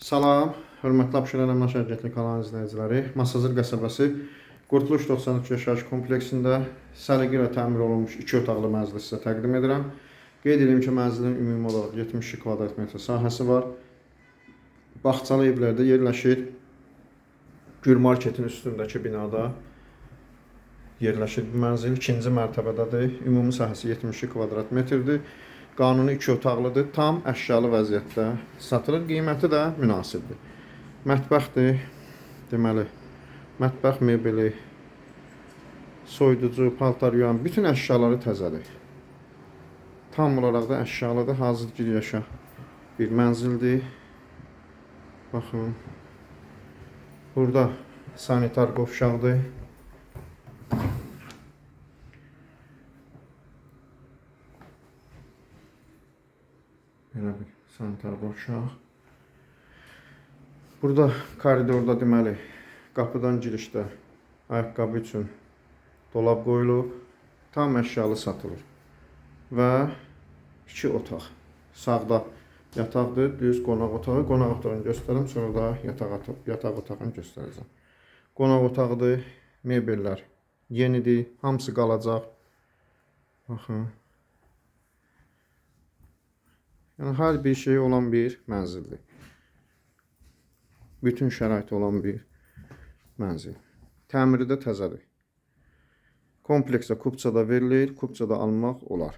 Salam, hörmətli Abşeron Əmlak Şirkətli kanal izləyiciləri. Masazır qəsəbəsi Qurtuluş 93 yaşayış kompleksində səliqə ilə təmir olunmuş 2 otaqlı mənzili sizə təqdim edirəm. Qeyd edim ki, mənzilin ümumi olaraq 72 kvadrat metr sahəsi var. Bağçalı evlərdə yerləşir. Gür marketin üstündəki binada yerləşir bu mənzil. İkinci mərtəbədədir. Ümumi sahəsi 72 kvadrat metrdir. Qanuni 2 otaqlıdır. Tam əşyalı vəziyyətdə satılır. Qiyməti də münasibdir. Mətbəxdir. Deməli, mətbəx mebeli, soyuducu, paltar yuyan bütün əşyaları təzədir. Tam olaraq da əşyalıdır. Hazır giryaşa bir mənzildir. Baxın. Burada sanitar qovşaqdır. Belə bir sanitar qovşaq. Burada koridorda deməli qapıdan girişdə ayaqqabı üçün dolab qoyulub, tam əşyalı satılır. Və iki otaq. Sağda yataqdır, düz qonaq otağı. Qonaq otağını göstərim, sonra da yataq yataq otağını göstərəcəm. Qonaq otağıdır, mebellər yenidir, hamısı qalacaq. Baxın. Yəni hər bir şey olan bir mənzildir. Bütün şərait olan bir mənzil. Təmiri də təzədir. Kompleksə kupçada verilir, kupçada almaq olar.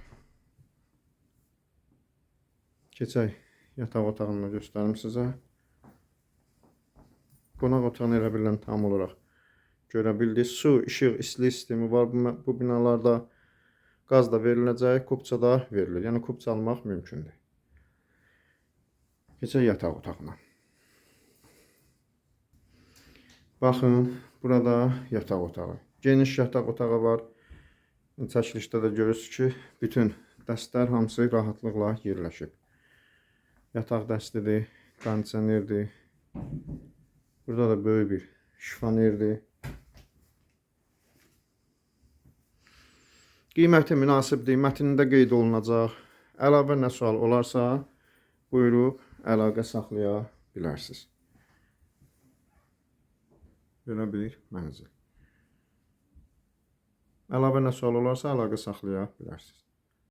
Keçək yataq otağını da göstərim sizə. Qonaq otağını elə bilən tam olaraq görə bildik. Su, işıq, istilik sistemi var bu, bu binalarda. Qaz da veriləcək, kupçada verilir. Yəni kupça almaq mümkündür. Keçək yataq otağına. Baxın, burada yataq otağı. Geniş yataq otağı var. Çəkilişdə də görürsünüz ki, bütün dəstlər hamısı rahatlıqla yerləşib. Yataq dəstidir, kondisionerdir. Burada da böyük bir şifanerdir. Qiyməti münasibdir, mətnində qeyd olunacaq. Əlavə nə sual olarsa, buyurub əlaqə saxlaya bilərsiniz. Belə bir mənzil. Əlavə nə sual olarsa əlaqə saxlaya bilərsiniz.